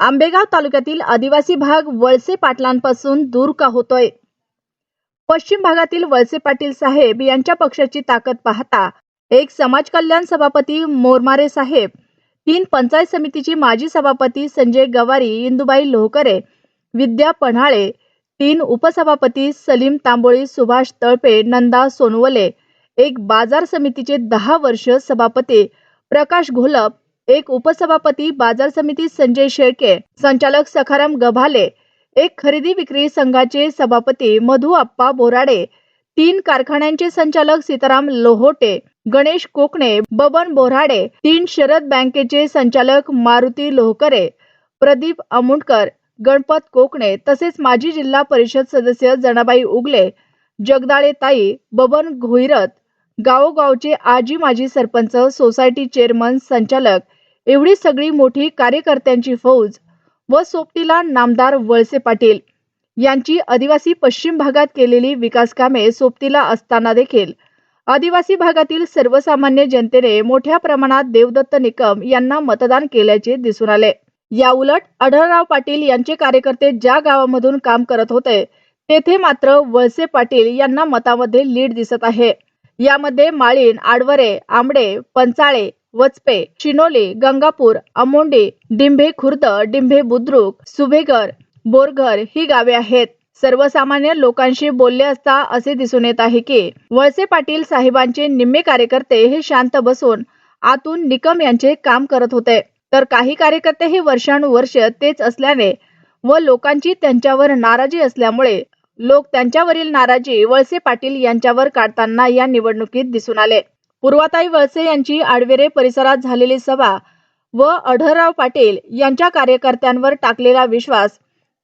आंबेगाव तालुक्यातील आदिवासी भाग वळसे पाटलांपासून दूर का होतोय? पश्चिम भागातील वळसे पाटील साहेब यांच्या पक्षाची ताकद पाहता एक समाज कल्याण सभापती मोरमारे साहेब तीन पंचायत समितीची माजी सभापती संजय गवारी इंदुबाई लोहकरे विद्या पन्हाळे तीन उपसभापती सलीम तांबोळी सुभाष तळपे नंदा सोनवले एक बाजार समितीचे दहा वर्ष सभापती प्रकाश घोलप एक उपसभापती बाजार समिती संजय शेळके संचालक सखाराम गभाले एक खरेदी विक्री संघाचे सभापती मधु आप्पा बोराडे तीन कारखान्यांचे संचालक सीताराम लोहोटे गणेश कोकणे बबन बोराडे तीन शरद बँकेचे संचालक मारुती लोहकरे प्रदीप अमुंडकर गणपत कोकणे तसेच माजी जिल्हा परिषद सदस्य जनाबाई उगले जगदाळे ताई बबन घोईरत गावोगावचे आजी माजी सरपंच सोसायटी चेअरमन संचालक एवढी सगळी मोठी कार्यकर्त्यांची फौज व सोबतीला नामदार वळसे पाटील यांची आदिवासी पश्चिम भागात केलेली विकास कामे सोबतीला असताना देखील आदिवासी भागातील सर्वसामान्य जनतेने मोठ्या प्रमाणात देवदत्त निकम यांना मतदान केल्याचे दिसून आले. या उलट आढळराव पाटील यांचे कार्यकर्ते ज्या गावामधून काम करत होते तेथे मात्र वळसे पाटील यांना मतामध्ये लीड दिसत आहे. यामध्ये माळीण आडवरे आंबडे पंचाळे वचपे शिनोली गंगापूर आमोंडी डिंभे खुर्द डिंभे बुद्रुक सुभेगर बोरघर ही गावे आहेत. सर्वसामान्य लोकांशी बोलले असता असे दिसून येत आहे की वळसे पाटील साहेबांचे निम्मे कार्यकर्ते हे शांत बसून आतून निकम यांचे काम करत होते. तर काही कार्यकर्ते हे वर्षानुवर्ष तेच असल्याने व लोकांची त्यांच्यावर नाराजी असल्यामुळे लोक त्यांच्यावरील नाराजी वळसे पाटील यांच्यावर काढताना या निवडणुकीत दिसून आले. पूर्वाताई वळसे यांची आडवेरे परिसरात झालेली सभा व अढळराव पाटील यांच्या कार्यकर्त्यांवर टाकलेला विश्वास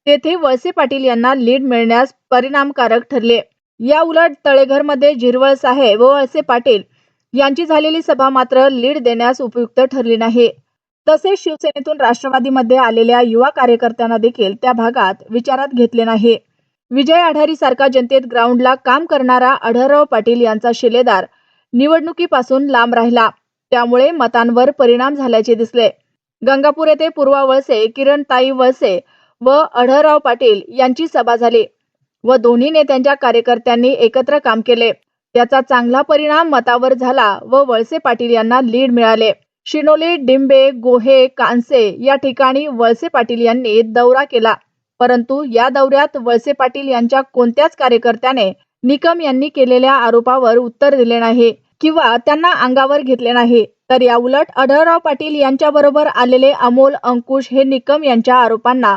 तेथे वळसे पाटील यांना लीड मिळण्यास परिणामकारक ठरले. या उलट तळेघरमध्ये झिरवळ साहेब व वळसे पाटील यांची झालेली सभा मात्र लीड देण्यास उपयुक्त ठरली नाही. तसेच शिवसेनेतून राष्ट्रवादीमध्ये आलेल्या युवा कार्यकर्त्यांना देखील त्या भागात विचारात घेतले नाही. विजय आढारी सारखा जनतेत ग्राउंडला काम करणारा आढळराव पाटील यांचा शिलेदार निवडणुकीपासून लांब राहिला. त्यामुळे मतांवर परिणाम झाल्याचे दिसले. गंगापूर येथे पूर्वा वळसे किरणताई वळसे व अढळराव पाटील यांची सभा झाली व दोन्ही नेत्यांच्या कार्यकर्त्यांनी एकत्र काम केले. त्याचा चांगला परिणाम मतावर झाला व वळसे पाटील यांना लीड मिळाले. शिनोली डिंबे गोहे कांसे या ठिकाणी वळसे पाटील यांनी दौरा केला. परंतु या दौऱ्यात वळसे पाटील यांच्या कोणत्याच कार्यकर्त्याने निकम यांनी केलेल्या आरोपावर उत्तर दिले नाही. किंवा त्यांना अंगावर घेतले नाही. तर या उलट आढळराव पाटील यांच्याबरोबर आलेले अमोल अंकुश हे निकम यांच्या आरोपांना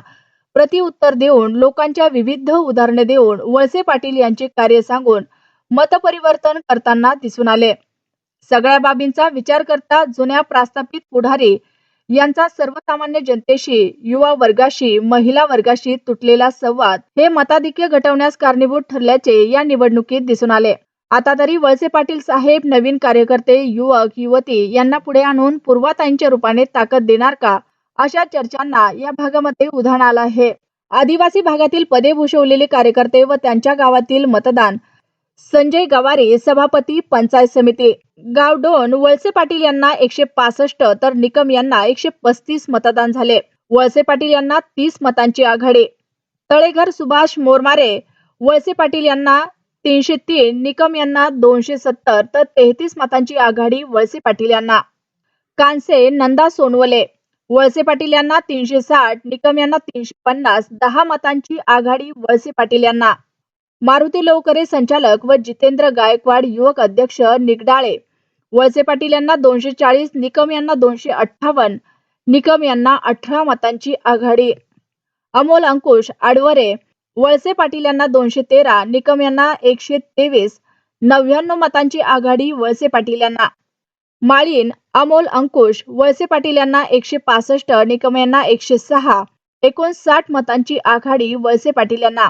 प्रतिउत्तर देऊन लोकांच्या विविध उदाहरणे देऊन वळसे पाटील यांचे कार्य सांगून मतपरिवर्तन करताना दिसून आले. सगळ्या बाबींचा विचार करता जुन्या प्रस्थापित पुढारी यांचा सर्वसामान्य जनतेशी युवा वर्गाशी महिला वर्गाशी तुटलेला संवाद हे मताधिक्य घटवण्यास कारणीभूत ठरल्याचे या निवडणुकीत दिसून आले. आता तरी वळसे पाटील साहेब नवीन कार्यकर्ते युवक युवती यांना पुढे आणून पूर्वाताईंच्या रूपाने ताकद देणार का? अशा चर्चांना या भागामध्ये उधाण आलं आहे. आदिवासी भागातील पदे भूषवलेले कार्यकर्ते व त्यांच्या गावातील मतदान. संजय गवारे सभापती पंचायत समिती. गावडोन वळसे पाटील यांना एकशे पासष्ट तर निकम यांना एकशे पस्तीस मतदान झाले. वळसे पाटील यांना तीस मतांची आघाडी. तळेघर सुभाष मोरमारे वळसे पाटील यांना तीनशे तीन निकम यांना दोनशे सत्तर तर तेहतीस मतांची आघाडी वळसे पाटील यांना. कांसे नंदा सोनवले. वळसे पाटील यांना तीनशे साठ निकम यांना तीनशे पन्नास दहा मतांची आघाडी वळसे पाटील यांना. मारुती लवकरे संचालक व जितेंद्र गायकवाड युवक अध्यक्ष निगडाळे. वळसे पाटील यांना दोनशे चाळीस निकम यांना दोनशे अठ्ठावन्न निकम यांना अठरा मतांची आघाडी. अमोल अंकुश आडवरे वळसे पाटील यांना दोनशे तेरा निकम यांना एकशे तेवीस नव्याण्णव मतांची आघाडी वळसे पाटील यांना. माळीन अमोल अंकुश वळसे पाटील यांना एकशे पासष्ट निकम यांना एकशे सहा एकोणसाठ मतांची आघाडी वळसे पाटील यांना.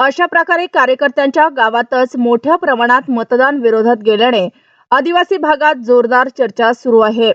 अशा प्रकारे कार्यकर्त्यांच्या गावातच मोठ्या प्रमाणात मतदान विरोधात गेल्याने आदिवासी भागात जोरदार चर्चा सुरू आहे.